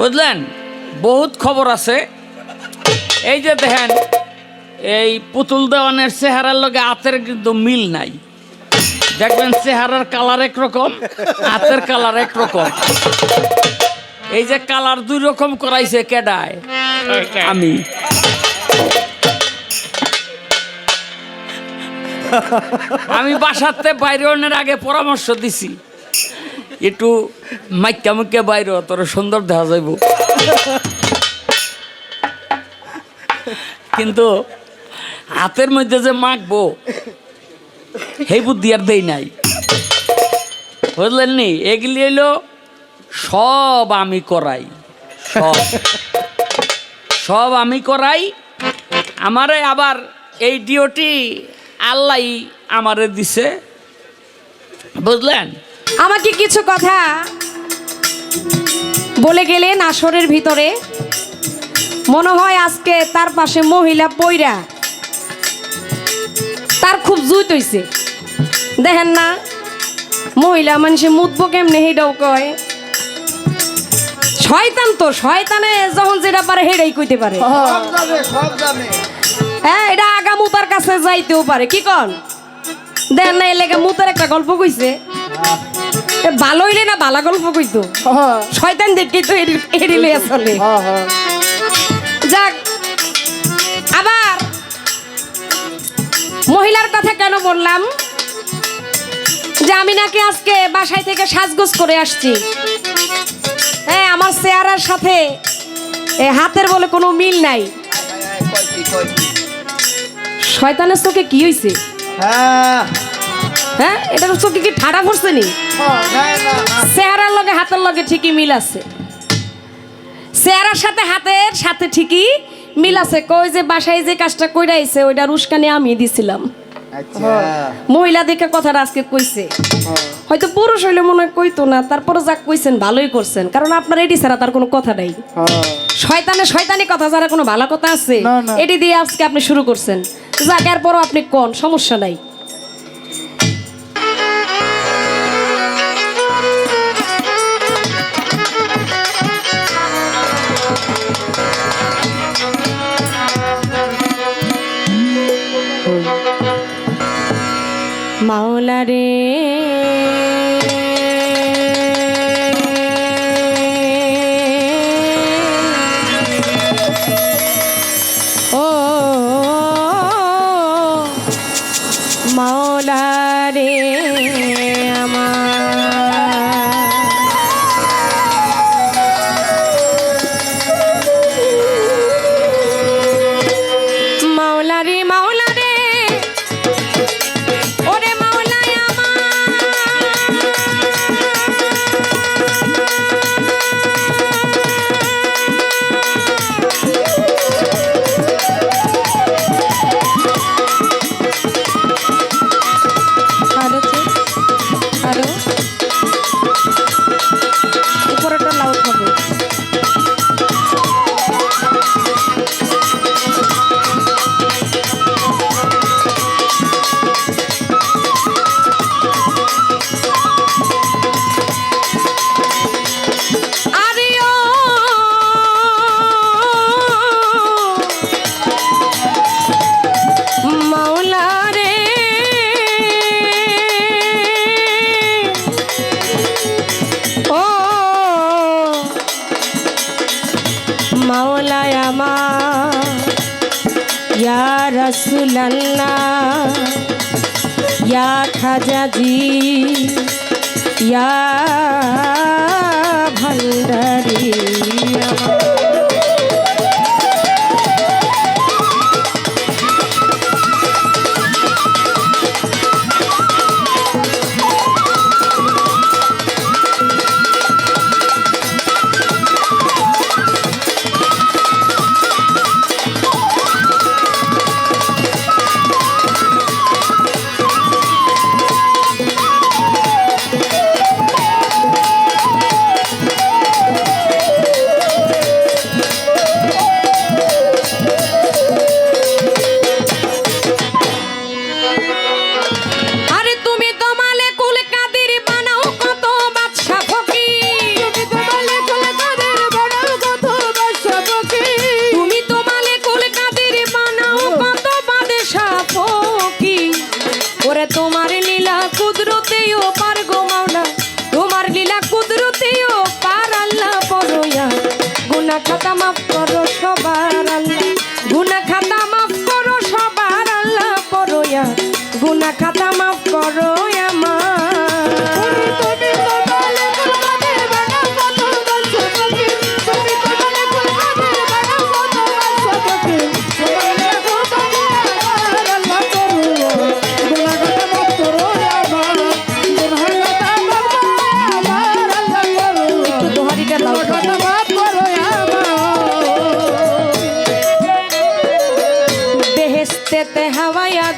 বুঝলেন? বহুত খবর আছে। এই যে দেখেন এই পুতুল দেওয়ানের চেহারার লগে হাতের কিন্তু মিল নাই। দেখবেন চেহারার কালার একরকম হাতের কালার একরকম। এই যে কালার দুই রকম করাইছে কেডায়? আমি। আমি বাসাতে বাইরে অন্যের আগে পরামর্শ দিছি। একটু মাইকা মুখে বাইরে, তোর সুন্দর দেখা যাইব। কিন্তু হাতের মধ্যে যে মাখবো, সেই বুদ্ধি আর দেই নাই। বুঝলেন নি এগুলি হইল সব আমি করাই। সব। সব আমি করাই, আমারে আবার এই ডিওটি আল্লাহ আমারে দিছে। বুঝলেন? আমাকে কিছু কথা বলে গেলেন আসরের ভিতরে। মনে হয় আজকে তার পাশে মহিলা পইরা তার খুব জুত হইছে। দেখেন না মহিলা মানুষে মুতবো কেমনে হেডাও কয়। শয়তান তো শয়তানে যখন যেটা পারে হেডাই কইতে পারে। হ্যাঁ এটা আগা মুতার কাছে যাইতেও পারে কি কন? দেখেন না এলাকা মুতার একটা গল্প কইছে। ভালো হইলে না ভালা গল্প কইতো। হ্যাঁ। শয়তান দেখি তো এড়ি লইয়া চলে হ্যাঁ হ্যাঁ। যাক আবার মহিলার কথা কেন বললাম? যে আমি নাকি আজকে বাসায় থেকে সাজগোজ করে আসছি। হ্যাঁ আমার চেহারার সাথে এ হাতের বলে কোনো মিল নাই। শয়তানের চোখে কি হয়েছে হ্যাঁ। হ্যাঁ? এটার চোখে কি ঠাডা পড়ছে নি? চেহারার লগে হাতের লগে ঠিকই মিল আছে। চেহারার সাথে হাতের সাথে ঠিকই মিল আছে। কই যে বাসায় যে কাজটা কইরা আইছে ওইটার উস্কানি আমি দিছিলাম। আচ্ছা। মহিলা দেখে কথাটা আজকে কইছে। হয়তো পুরুষ হইলে মনে হয় কইতো না তারপরে যা কইছেন ভালোই করছেন। কারণ আপনার এটি ছাড়া তার কোনো কথা নাই। শয়তানে শয়তানি কথা যারা কোনো ভালো কথা আছে। এটি দিয়ে আজকে আপনি শুরু করছেন। যাক এরপরও আপনি কোন সমস্যা নাই। মাওলা রে। ইয়া রসুলাল্লাহ ইয়া খাজাজি ইয়া ভান্ডারি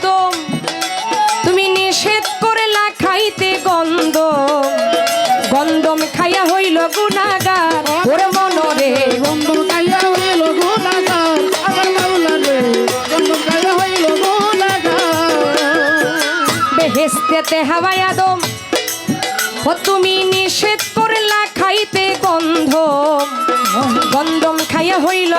হাওয়ায়া তুমি নিষেধ করলা খাইতে গন্ধ। গন্ধম খাইয়া হইল গুনাগার ওরে মনরে বন্ধন গাইয়া হইল গুণাগার। আমার মাওলা রে বন্ধন গাইয়া হইল গুণাগার। বেহেস্তেতে হাওয়ায়া দম ও তুমি নিষেধ করলা খাইতে গন্ধ। গন্ধম খাইয়া হইল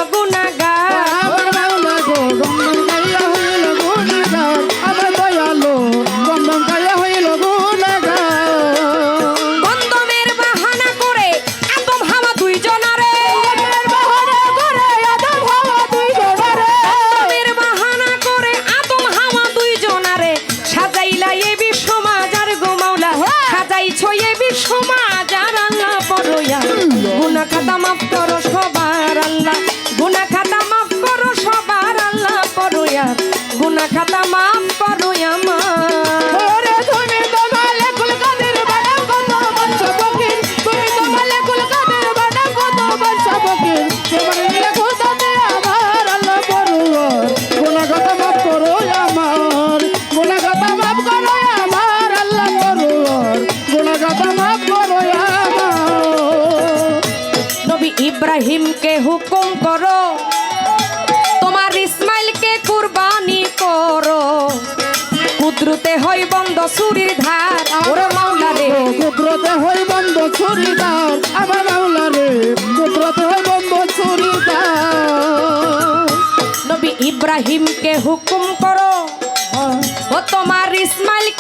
ইব্রাহিমকে হুকুম করো তোমার ইসমাইলকে কুরবানি করো। কুদরতে হই বন্ধ সুরির ধার ওরে মাওলা রে কুদরতে হই বন্ধ ছুরিদার আমার মাওলা রে কুদরতে হই বন্ধ ছুরিদার নবী ইব্রাহিমকে হুকুম করো ও তোমার ইসমাইলকে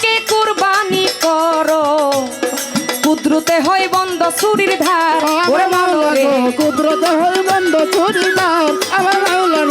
সুরির ধার। ওরে মাওলানা কুদরত হল হই বন্ধ মার আমার মাওলা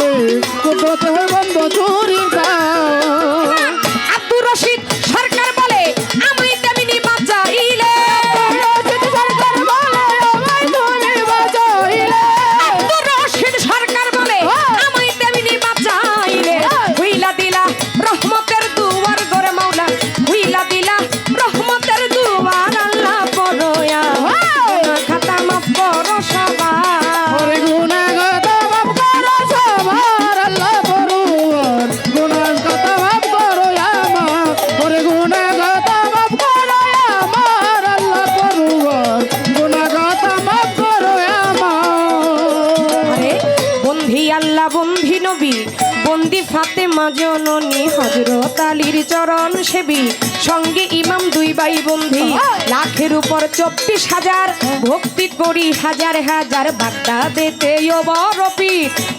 বন্দি ফাতেমা জননী হজরত আলীর চরণ সেবী। সঙ্গে ইমাম দুই বাই বন্ধি। লাখের উপর চব্বিশ হাজার ভক্তি করি হাজার হাজার বাগদা দেতে বরপি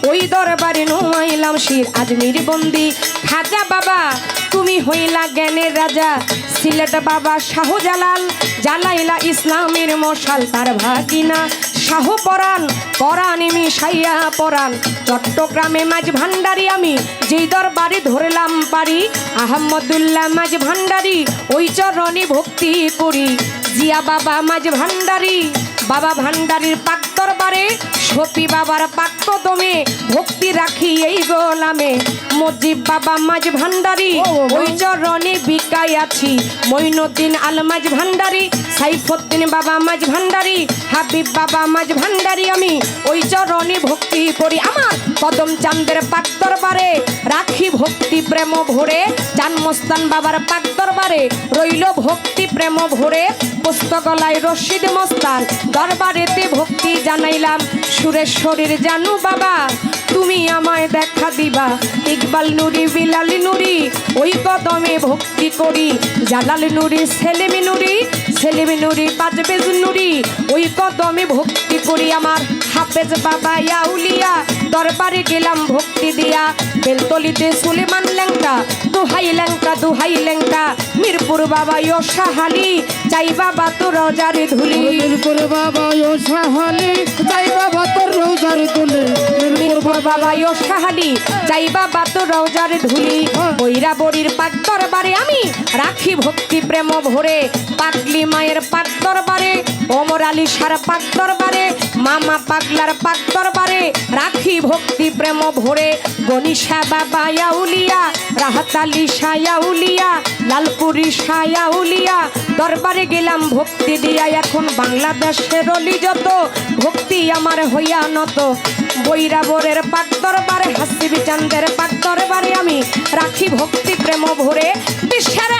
ওই দরবারে নোয়াইলাম শির আজমির বন্দি। খাজা বাবা তুমি হইলা জ্ঞানের রাজা। সিলেট বাবা শাহজালাল জালাইলা ইসলামের মশাল তার ভাগিনা। শাহ পরাণ পরাণ মিশাইয়া পরাণ। চট্টগ্রামে মাঝ ভান্ডারি আমি যেই দরবারে ধরলাম পারি। আহমদুল্লাহ মাঝ ভান্ডারি ওই চরণে ভক্তি করি। জিয়া বাবা মাঝ ভান্ডারি বাবা ভান্ডারির পাক দরবারে সপি বাবার পাক্য দমে ভক্তি রাখি এই গোলামে। মজিব বাবা মাঝ ভান্ডারি ওই চরণে বিকাই আছি। মইনুদ্দিন আল মাঝ ভান্ডারি সাইফুদ্দিন বাবা মাঝ ভান্ডারি হাবিব বাবা, মাঝ ভান্ডারি আমি। ওই চরণে ভক্তি করি। আমার কদম চান্দের পাক দরবারে রাখি ভক্তি প্রেম ভরে। জন্মস্থান বাবার পাক দরবারে রইল ভক্তি প্রেম ভরে। পুস্তকলায় রশিদ মস্তান দরবারেতে ভক্তি জানাইলাম। সুরেশ্বরীর জানু বাবা, তুমি আমায় দেখা দিবা। ইকবাল নুরি, বিলালি নুরি, ওই কদমে ভক্তি করি। জালাল নুরি, সেলেমি নুরি সেলেমি নুরি বেজ নুরি ওই কদমে ভক্তি করি আমার। হাফেজ বাবা ইয়াউলিয়া দরবারে গেলাম ভক্তি দিয়া। বেলতলিতে সুলেমান ল্যাংটা দুহাই ল্যাংটা দুহাই ল্যাংটা। মিরপুর বাবা ইয়সাহালি চাই বাবা তো রজারে ধুলি। মিরপুর বাবা ও সাহালি যাই বাবা তোর রোজার তুলে মিরপুর বাবা ইয়সাহালি চাই বাবা তো রজার ধুলি। বৈরা বড়ির পাক দরবারে আমি রাখি ভক্তি প্রেম ভরে। পাগলি মায়ের পাক দরবারে ওমর আলী সার পাক দরবারে মামা পাগলার পাক দরবারে রাখি ভক্তি প্রেম ভরে গনিশা বাবা উলিয়া, রাহাতালি সায়া উলিয়া, লালপুরি সায়া উলিয়া, দরবারে গেলাম ভক্তি দিয়া, এখন বাংলাদেশের অলি যত, ভক্তি আমার হইয়া নত। বৈরাবরের পাক দরবারে, হাসিবি চান্দের পাক দরবারে আমি রাখি ভক্তি প্রেম ভরে বিশ্বের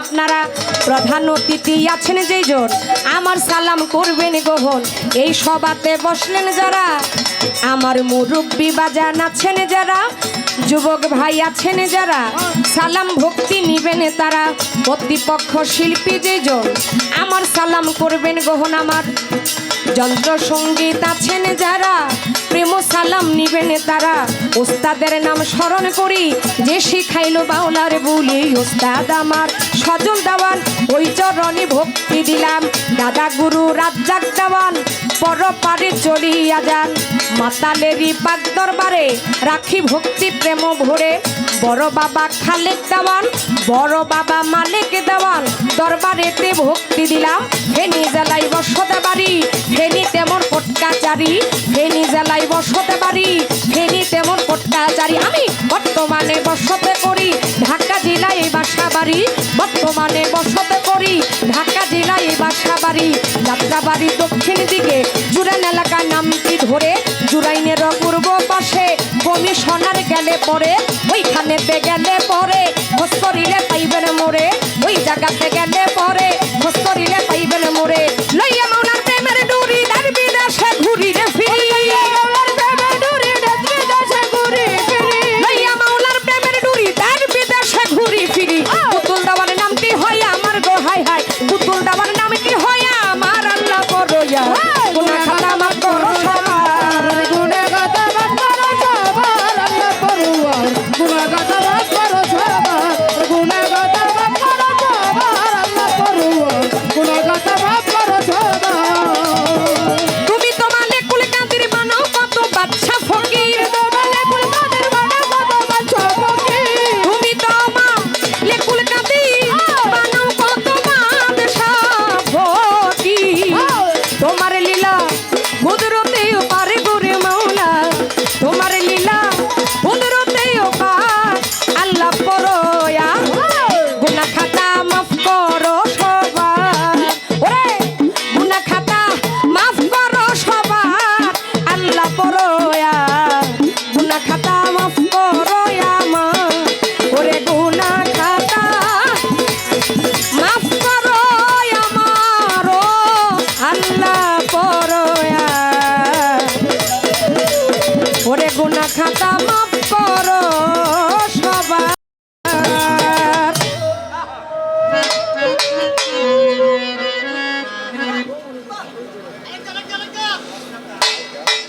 আপনারা প্রধান অতিথি আছেন যেই জোর। আমার সালাম করবেন গোহন। এই সভাতে বসলেন যারা, আমার মুরব্বী বাজান আছেন যারা যুবক ভাই আছেন যারা, সালাম ভক্তি নিবেন তারা। কর্তৃপক্ষ শিল্পী যে যেজন, আমার সালাম করবেন গ্রহণ আমার। যন্ত্র সংগীত আছেন যারা, প্রেম সালাম নিবেন তারা। ওস্তাদের নাম স্মরণ করি, যে শিখাইলো বাউলার বলি ওস্তাদ আমার। সজল দেওয়ান, ওই চরণে ভক্তি দিলাম। দাদা গুরু রাজ্জাক দেওয়ান পর পারে চলিয়া যান। মাতালেরই পাক দরবারে রাখি ভক্তি প্রেম ভরে। বড় বাবা খালেক দেওয়ান বড় বাবা মালিক দেওয়ান দরবারেতে ভক্তি দিলাম, ফেনি জেলাই বসতে বাড়ি ফেনি তেমন পটকাচারি ফেনি জেলাই বসতে বাড়ি ফেনি তেমন পটকাচারি আমি বর্তমানে বসতে করি, ঢাকা জেলায় বাসা বাড়ি। বর্তমানে বসতে করি, ঢাকা জেলায় বাসা বাড়ি। যাত্রা বাড়ি দক্ষিণ দিকে, জুরাইন এলাকার নামটি ধরে, জুরাইনের পূর্ব পাশে কমিশনার গেলে পরে ওইখানেতে গেলে পরে খোঁজ করিলে পাইবেন মোরে। ওই জায়গাতে গেলে পরে খোঁজ করিলে পাইবেন মোরে। লইয়া মাওনার প্রেমের ডুরি দার বিদেশে ঘুরি রে ফিরি। ডুরি ডুরি ঘুরি ফিরি। পুতুল দেওয়ার নামটি হয় আমার গো হাই হাই। পুতুল দেওয়ার নামটি